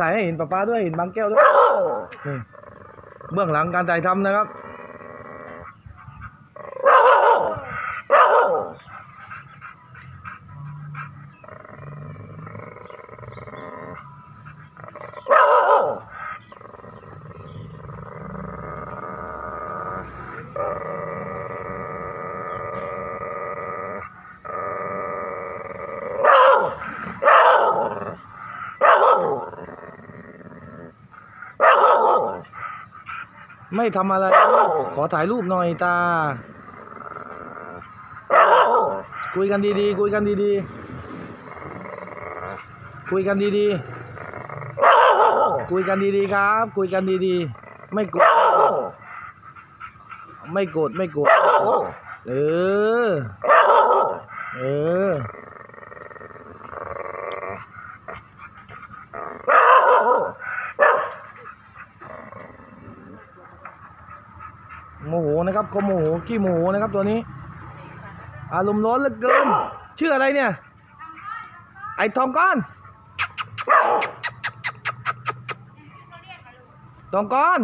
ถ่ายให้เห็นป้าป้าด้วยเห็นบางแก้วด้วยนี่เบื้องหลังการถ่ายทำนะครับ ไม่ทำอะไร ขอถ่ายรูปหน่อยตา คุยกันดีๆ คุยกันดีๆ คุยกันดีๆ คุยกันดีๆครับ คุยกันดีๆ ไม่โกรธไม่โกรธไม่โกรธเออ เออ โมโห นะครับเขาโมโหขี้โมโหนะครับตัวนี้ อารมณ์ร้อนเหลือเกิน ชื่ออะไรเนี่ย ไอ้ทองก้อน ทองก้อน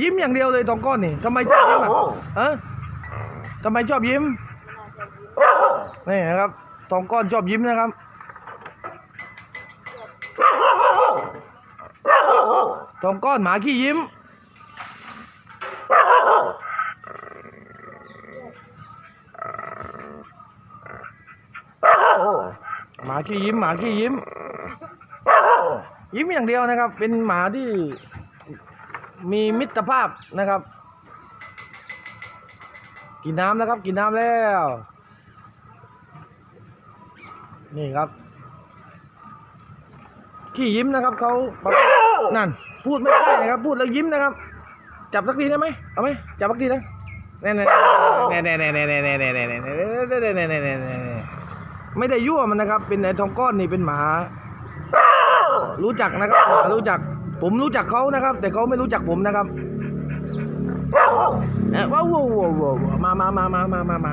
ยิ้มอย่างเดียวเลยทองก้อนนี่ทำไมชอบยิ้มอะฮะทำไมชอบยิ้มนี่นะครับทองก้อนชอบยิ้มนะครับทองก้อนหมาขี้ยิ้ม หมาขี้ยิ้มหมาขี้ยิ้ม ยิ้มอย่างเดียวนะครับ เป็นหมาที่มีมิตรภาพนะครับ กินน้ำแล้วครับ กินน้ำแล้ว นี่ครับ ขี้ยิ้มนะครับเขานั่น พูดไม่ได้นะครับ พูดแล้วยิ้มนะครับ จับสักทีได้ไหมเอาไหมจับสักทีนะแน่แน่แน่แน่แน่แน่แน่แน่แน่แน่แน่แน่แน่แน่แน่แน่ ไม่ได้ยั่วมันนะครับ เป็นไอ้ทองก้อนนี่เป็นหมา รู้จักนะครับหมารู้จัก ผมรู้จักเขานะครับ แต่เขาไม่รู้จักผมนะครับเอ้ยว้าวว้าวว้าวมามามามามามามา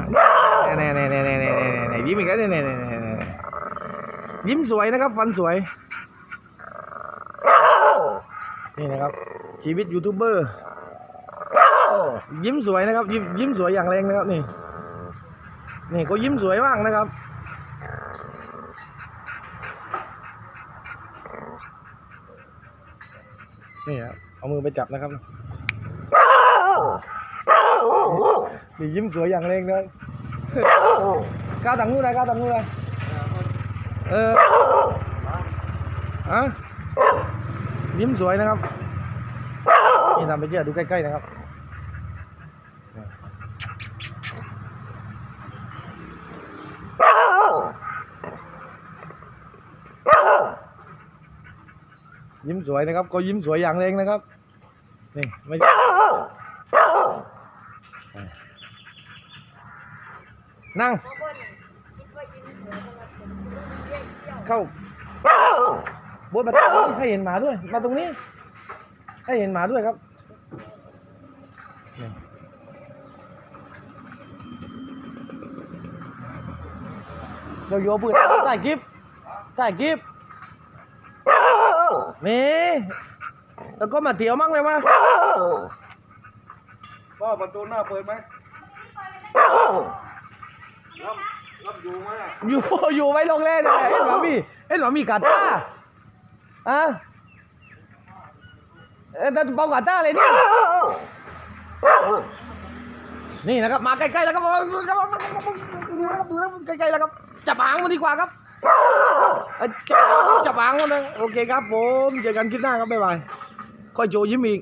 แน่แน่แน่แน่แน่แน่แน่ยิ้มอีกแล้วแน่แน่แน่แน่แน่ยิ้มสวยนะครับ ฟันสวย นี่นะครับ ชีวิตยูทูบเบอร์ ยิ้มสวยนะครับ ยิ้มยิ้มสวยอย่างแรงนะครับนี่ นี่ก็ยิ้มสวยมากนะครับ นี่ครับเอามือไปจับนะครับนี่ยิ้มสวยอย่างเรงนะครับก้าวต่างงูเลยก้าวต่างงูเลยเอออะยิ้มสวยนะครับ นี่ทำไปเจอดูใกล้ๆนะครับ ยิ้มสวยนะครับ ก็ยิ้มสวยอย่างแรงนะครับ นี่ไม่ใช่นั่ง เข้าบนมาตรงนี้ให้เห็นหมาด้วย มาตรงนี้ ให้เห็นหมาด้วยครับนี่เราโยปืนใต้กิฟใต้กิฟ นี่แล้วก็มาเที่ยวมั่งเลยวะพ่อประตูหน้าเปิดไหมรับรับอยู่ไหมอะอยู่อยู่ไว้ลงเล่นเลยเห็นหรอมีเห็นหรอมีกาตาอะเอ้ยแต่เปากาตาเลยนี่นี่นะครับมาใกล้ๆแล้วครับดูนะครับดูนะครับใกล้ๆแล้วครับจับหางมันดีกว่าครับเอ้ยจับ จับหางมันนะโอเคครับผมเจอกันคลิปหน้าครับบ๊ายบายค่อยโจยิ้มอีก